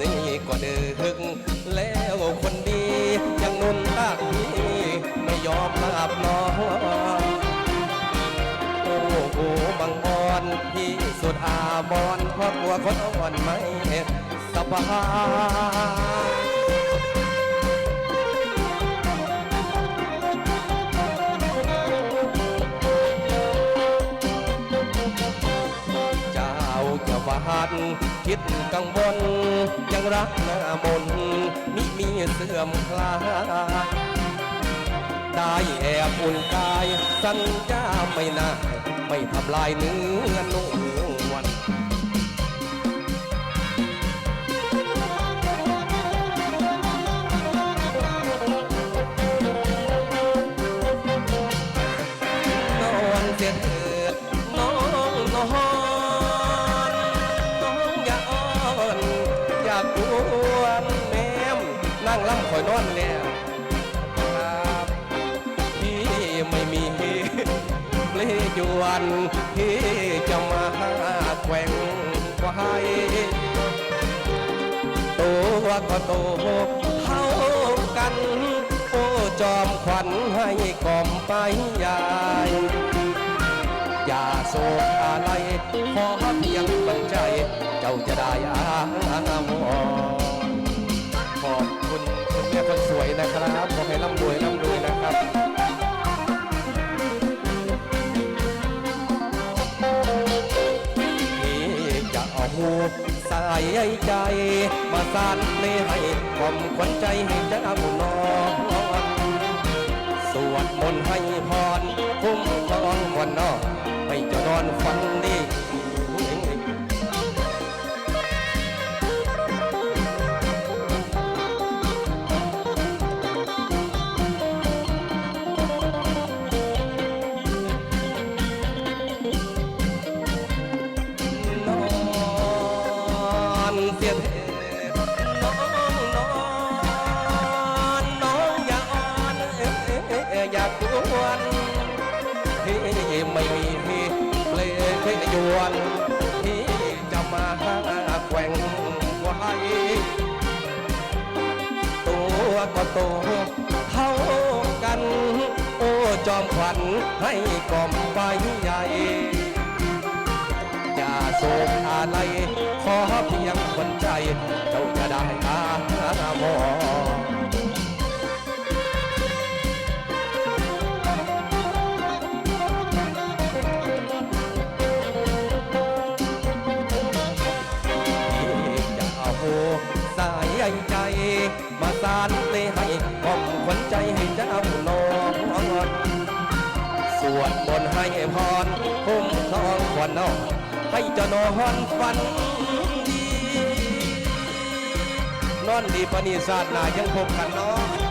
นี่ก็ดึกแล้วคนดียังนุ่นตากีไม่ยอมหลับนอนโอ้โหบังอ่อนที่สุดอาบอนเพราะกลัวคนอ่อนไม่สบาย หัดคิดกังวล ยังรักหน้ามนมิมีเสื่อมคลายได้แอบอุ่นกาย สัญญาไม่น่าไม่ทำลายเนื้อนวลนากวนแม่มนั่งล่ำคอยนอนแล้วครับพี่ไม่มีเลยวนพี่จะมาแกว่งไว้ตัวก็โตเท่ากัน โอ้จอมขวัญให้กล่อมไปยายอย่ โศกอะไรขอเพียงบันใจเจ้าจะได้อาวรขอบคุณคุณแม่คนสวยนะครับขอให้ร่ำรวยร่ำรวยนะครับที่จะเอาหูใสายใจ มาสานในให้ความขวัญใจให้เจ้านอนสวดมนต์ให้พรคุ้มครองวันนอก ให้เจ้านอนฝันดีนอนเสียเถิดน้องนอนนองอยาอ่อนอ๊ะเอ๊ะเอ๊ะอย่ากวนที่ไม่มี วนที่จะมาแกว่งไว้ตัวก็โตเท่ากัน โอ้จอมขวัญให้กล่อมไปใหญ่อย่าโศกอะไรขอเพียงคนใจ เจ้าจะได้อามอ สายใจ มาสานเตให้กล่อมขวัญใจให้เจ้านอนสวดบนให้พรคุ้มครองควันนอนให้เจ้านอนฝันดี นอนดีปณิสาสนายังพบกันเนาะ